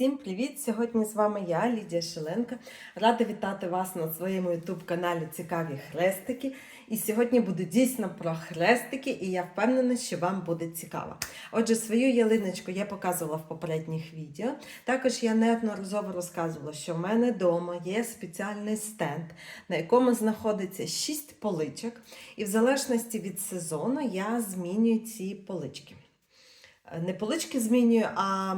Всім привіт! Сьогодні з вами я, Лідія Шеленка. Рада вітати вас на своєму youtube каналі Цікаві хрестики. І сьогодні буду дійсно про хрестики, і я впевнена, що вам буде цікаво. Отже, свою ялиночку я показувала в попередніх відео. Також я неодноразово розказувала, що в мене вдома є спеціальний стенд, на якому знаходиться 6 поличок. І в залежності від сезону я змінюю ці полички. Е, Не полички змінюю, а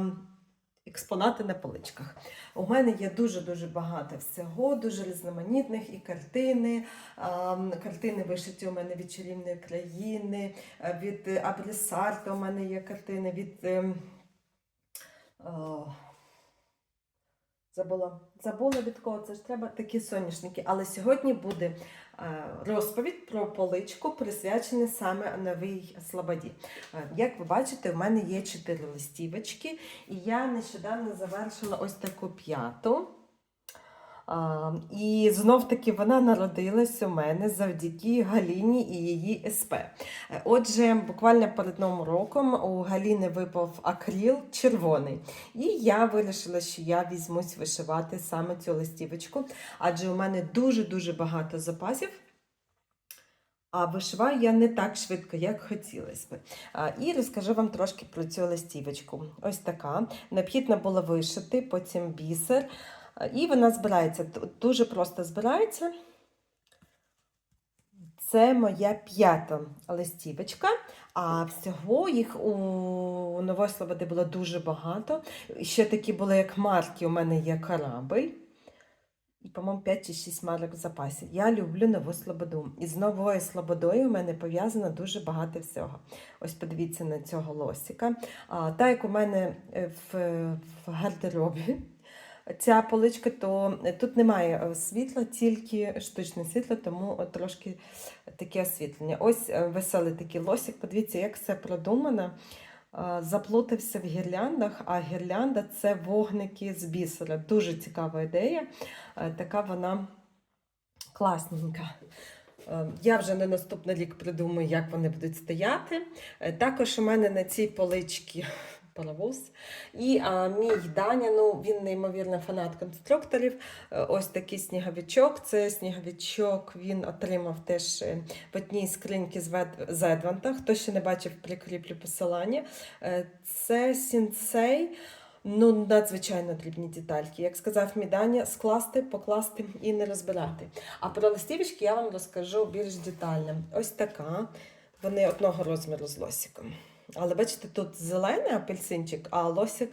експонати на поличках. У мене є дуже-дуже багато всього, дуже різноманітних і картини. ем, Картини вишиті у мене від чарівної країни, е, від е, Абрісарта у мене є картини, від. Забула. Забула від кого це ж треба такі соняшники. Але сьогодні буде е, розповідь про поличку, присвячену саме новій Слободі. Е, Як ви бачите, у мене є чотири листівочки, і я нещодавно завершила ось таку п'яту. І знов таки вона народилась у мене завдяки Галіні і її СП. Е, Отже, буквально перед новим роком у Галіни випав акріл червоний. І я вирішила, що я візьмусь вишивати саме цю листівочку, адже у мене дуже-дуже багато запасів. А вишиваю я не так швидко, як хотілося би. І розкажу вам трошки про цю листівочку. Ось така. Необхідно було вишити, потім бісер. І вона збирається. Дуже просто збирається. Це моя п'ята листівочка, а всього їх у Нової Слободи було дуже багато. Ще такі були, як марки, у мене є корабль. І, по-моєму, 5 чи 6 марок в запасі. Я люблю нову Слободу. І з новою Слободою у мене пов'язано дуже багато всього. Ось подивіться на цього лосика. А, так як у мене е, в, в гардеробі ця поличка, то е, тут немає е, світла, тільки штучне світло, тому от трошки таке освітлення. Ось е, веселий такий лосик. Подивіться, як все продумано. Заплутався в гірляндах, а гірлянда це вогники з бісера. Дуже цікава ідея. Е, Така вона класненька. Е, Я вже на наступний рік придумаю, як вони будуть стояти. Е, Також у мене на цій поличці паровоз. І а, мій Даня, ну він неймовірний фанат конструкторів. Е, Ось такий сніговичок. Це сніговичок він отримав теж е, в одній скриньці з Едванта. Хто ще не бачив, прикріплю посилання. Е, Це сінцей. Ну, надзвичайно дрібні детальки. Як сказав мій Даня, скласти, покласти і не розбирати. А про листівочки я вам розкажу більш детально. Ось така. Вони одного розміру з лосиком. Але бачите, тут зелений апельсинчик, а лосик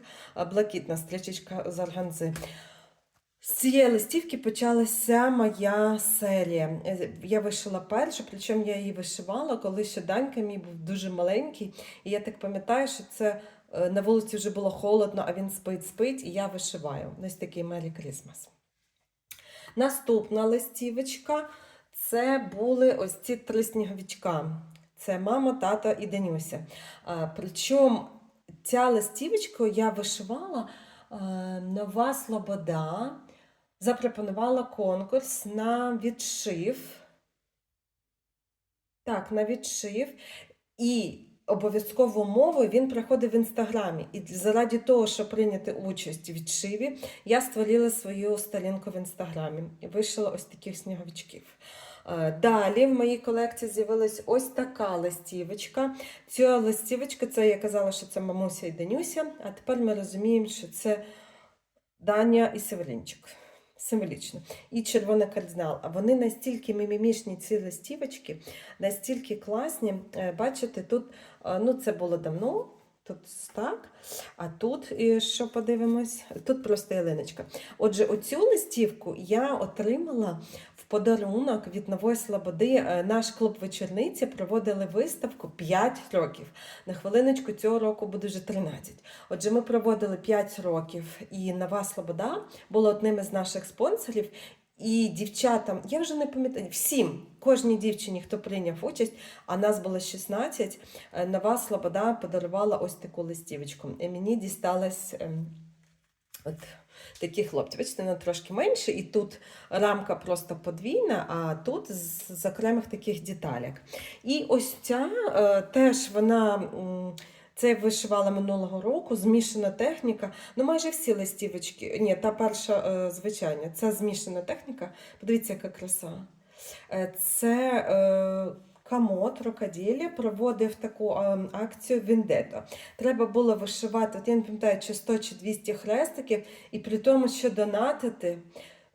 блакитна стрічечка з органзи. З цієї листівки почалася моя серія. Я вишила першу, причому я її вишивала, коли ще Данька мій був дуже маленький. І я так пам'ятаю, що це е, на вулиці вже було холодно, а він спить, спить, і я вишиваю. Ось такий Merry Christmas. Наступна листівочка це були ось ці три сніговичка. Це мама, тата і Денюся. Причому ця листівочка я вишивала Нова Слобода. Запропонувала конкурс на відшив. Так, на відшив. І обов'язково мовою він проходив в інстаграмі. І заради того, щоб прийняти участь у відшиві, я створила свою сторінку в інстаграмі і вишила ось таких сніговичків. Е, Далі в моїй колекції з'явилась ось така листівочка. Ця листівочка, це я казала, що це мамуся і Данюся, а тепер ми розуміємо, що це Даня і Северинчик. Символічно. І червоний кардинал. А вони настільки мімімішні, ці листівочки, настільки класні. Е, Бачите, тут е, ну, це було давно. Тут так, а тут, що подивимось, тут просто ялиночка. Отже, оцю листівку я отримала подарунок від Нової Слободи. Е, Наш клуб вечорниці проводили виставку 5 років. На хвилиночку цього року буде вже 13. Отже, ми проводили 5 років, і Нова Слобода була одним із наших спонсорів. І дівчатам, я вже не пам'ятаю, всім, кожній дівчині, хто прийняв участь, а нас було 16, е, Нова Слобода подарувала ось таку листівочку. І мені дісталась ем, от такі хлопці. Бачите, вона трошки менше, і тут рамка просто подвійна, а тут з, окремих таких деталек. І ось ця е, теж вона. Це вишивала минулого року, змішана техніка. Ну, майже всі листівочки. Ні, та перша е, звичайна. Це змішана техніка. Подивіться, яка краса. Е, це е, Камот Рокаділі проводив таку е, акцію Вендето. Треба було вишивати, от я не пам'ятаю, чи 100 чи 200 хрестиків, і при тому, що донатити.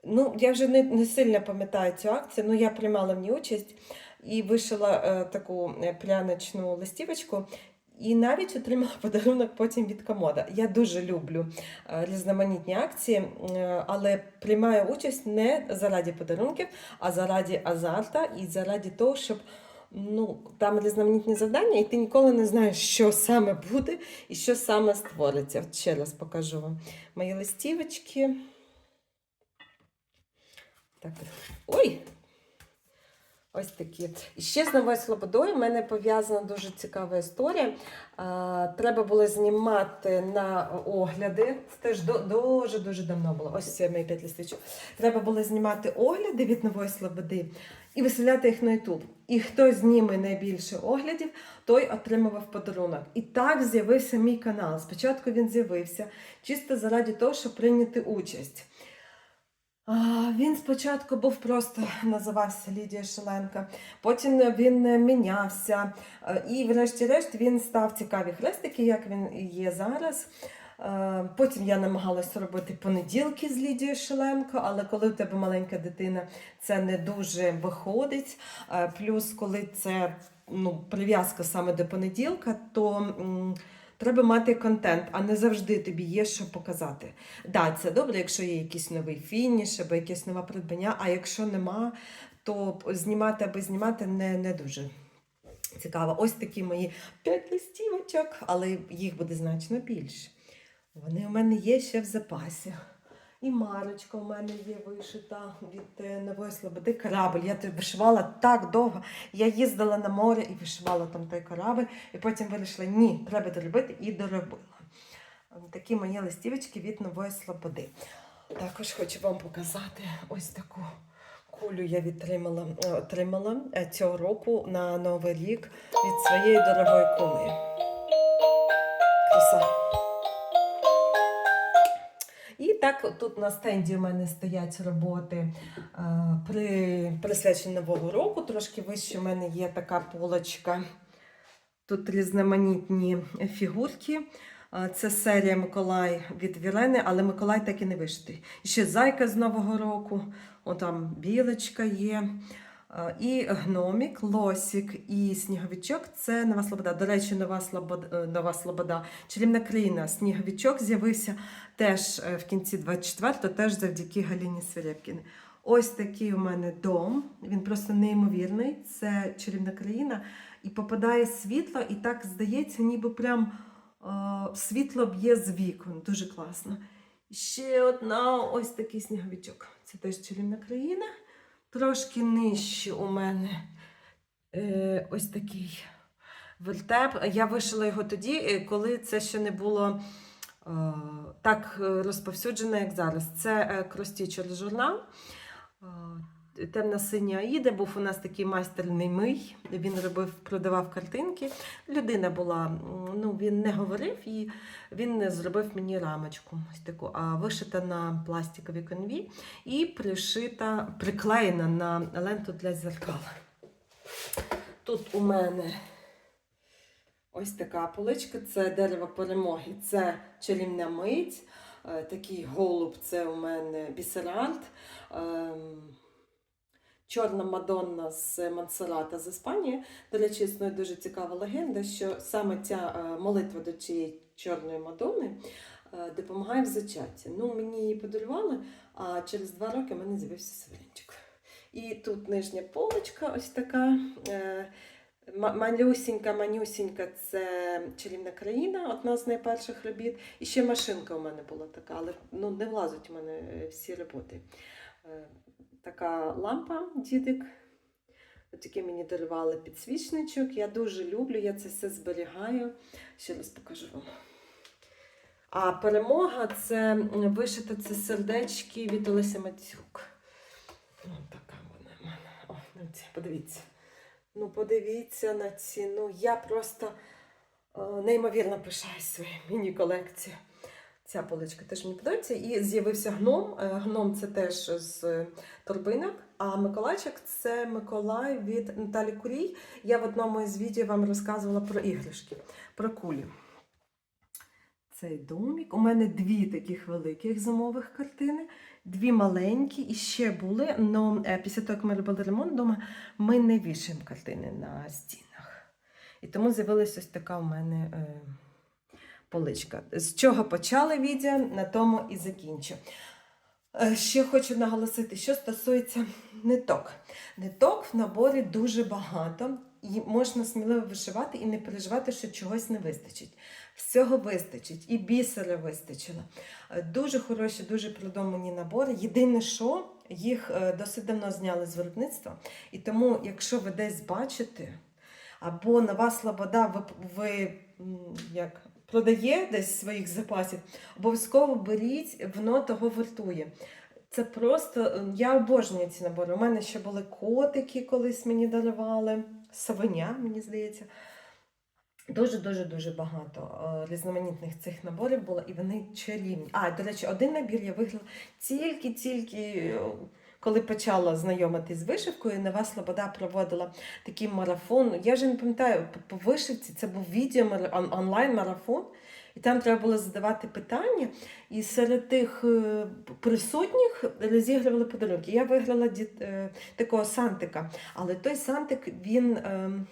Ну, я вже не, не сильно пам'ятаю цю акцію, але я приймала в ній участь і вишила е, таку е, пряничну листівочку. І навіть отримала подарунок потім від комода. Я дуже люблю е, різноманітні акції, але приймаю участь не заради подарунків, а заради азарта і заради того, щоб ну, там різноманітні завдання, і ти ніколи не знаєш, що саме буде і що саме створиться. От ще раз покажу вам мої листівочки. Так. Ой! Ось такі. І ще з новою Слободою в мене пов'язана дуже цікава історія. Треба було знімати на огляди. Це теж дуже-дуже давно було. Ось це мої п'ять листочок. Треба було знімати огляди від нової Слободи і виставляти їх на YouTube. І хто зніме найбільше оглядів, той отримував подарунок. І так з'явився мій канал. Спочатку він з'явився чисто заради того, щоб прийняти участь. Він спочатку був просто називався Лідія Шеленка, потім він е, мінявся, е, і, врешті-решт, він став цікаві хрестики, як він є зараз. Е, Потім я намагалася робити понеділки з Лідією Шеленко, але коли в тебе маленька дитина, це не дуже виходить. Е, Плюс, коли це ну, прив'язка саме до понеділка, то треба мати контент, а не завжди тобі є що показати. Да, це добре, якщо є якийсь новий фініш або якесь нове придбання, а якщо нема, то знімати або знімати не, не дуже цікаво. Ось такі мої п'ять листівочок, але їх буде значно більше. Вони у мене є ще в запасі. І марочка у мене є вишита від е, Нової Слободи. Корабль. Я вишивала так довго. Я їздила на море і вишивала там той корабль, і потім вирішила, ні, треба доробити і доробила. Такі мої листівочки від Нової Слободи. Також хочу вам показати ось таку кулю я відтримала, е, отримала е, цього року на Новий рік від своєї дорогої куми. Так, тут на стенді у мене стоять роботи е, при присвяченні Нового року. Трошки вище у мене є така полочка. Тут різноманітні фігурки. Е, Це серія Миколай від Вілени, але Миколай так і не вишитий. І ще зайка з Нового року, О, там білочка є. Е, І гномік, лосік і сніговичок це нова слобода. До речі, нова слобода, нова слобода. Чарівна країна. Сніговичок з'явився теж е, в кінці 24-го, теж завдяки Галіні Свирепкіни. Ось такий у мене дом. Він просто неймовірний. Це чарівна країна. І попадає світло, і так здається, ніби прям е, світло б'є з вікон. Дуже класно. Ще одна ось такий сніговичок. Це теж чарівна країна. Трошки нижче у мене е, ось такий вертеп. Я вишила його тоді, е, коли це ще не було е, так е, розповсюджено, як зараз. Це е, Кростічер журнал. Темна синя Аїда був у нас такий майстер немий. Він робив, продавав картинки. Людина була, ну він не говорив і він зробив мені рамочку, ось таку, а вишита на пластиковій конві і пришита, приклеєна на ленту для зеркала. Тут у мене ось така поличка, це дерево перемоги, це чарівна мить. Е, Такий голуб це у мене бісерарт. Чорна Мадонна з Монсеррата з Іспанії. До речі, існує дуже цікава легенда, що саме ця е, молитва до цієї чорної Мадонни е, допомагає в зачатті. Ну, мені її подарували, а через два роки в мене з'явився Северинчик. І тут нижня полочка ось така. е, Малюсінька, манюсінька це чарівна країна, одна з найперших робіт. І ще машинка у мене була така, але ну, не влазить у мене всі роботи. Е, Така лампа, дідик. Такий мені дарували підсвічничок. Я дуже люблю, я це все зберігаю. Ще раз покажу вам. А перемога це м, вишита це сердечки від Олеся Мацюк. Ось така вона в мене. О, подивіться. Ну, подивіться на ці. Ну, я просто Е, Неймовірно пишаюсь своєю міні-колекцією. Ця поличка теж мені подобається. І з'явився гном. Е, Гном це теж з е, торбинок. А Миколайчик це Миколай від Наталі Курій. Я в одному із відео вам розказувала про іграшки, про кулі. Цей домик. У мене дві таких великих зимових картини, дві маленькі і ще були. але після того, як ми робили ремонт вдома, ми не вішаємо картини на стінах. І тому з'явилася ось така у мене е, поличка. З чого почали відео, на тому і закінчу. Е, Ще хочу наголосити, що стосується ниток. Ниток в наборі дуже багато, і можна сміливо вишивати і не переживати, що чогось не вистачить. Всього вистачить, і бісера вистачило. Е, Дуже хороші, дуже продумані набори. Єдине, що їх е, досить давно зняли з виробництва. І тому, якщо ви десь бачите, або нова слобода, ви, ви як, продає десь своїх запасів, обов'язково беріть, воно того вартує. Це просто е, я обожнюю ці набори. У мене ще були котики, колись мені дарували, совеня, мені здається. Дуже дуже дуже багато е, різноманітних цих наборів було, і вони чарівні. А, до речі, один набір я виграла тільки-тільки. Е, Коли почала знайомитись з вишивкою, Нова Слобода проводила такий марафон. Я вже не пам'ятаю, по- вишивці це був відео онлайн-марафон, і там треба було задавати питання. І серед тих е, присутніх розігрували подарунки. Я виграла е, такого сантика, але той сантик він. ем,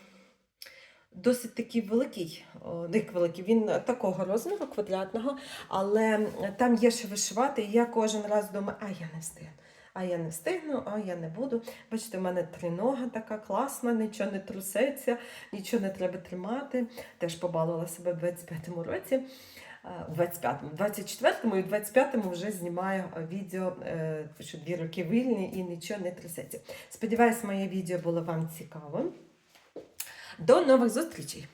Досить такий великий, як великий, він такого розміру квадратного, але там є що вишивати, і я кожен раз думаю, а я не встигну, а я не встигну, а я не буду. Бачите, в мене тринога така класна, нічого не трусеться, нічого не треба тримати. Теж побалувала себе в 25-му році. Е, В 25-му, 24-му і в 25-му вже знімаю е, відео, е, що дві роки вільні і нічого не трясеться. Сподіваюсь, моє відео було вам цікавим. До нових зустрічей!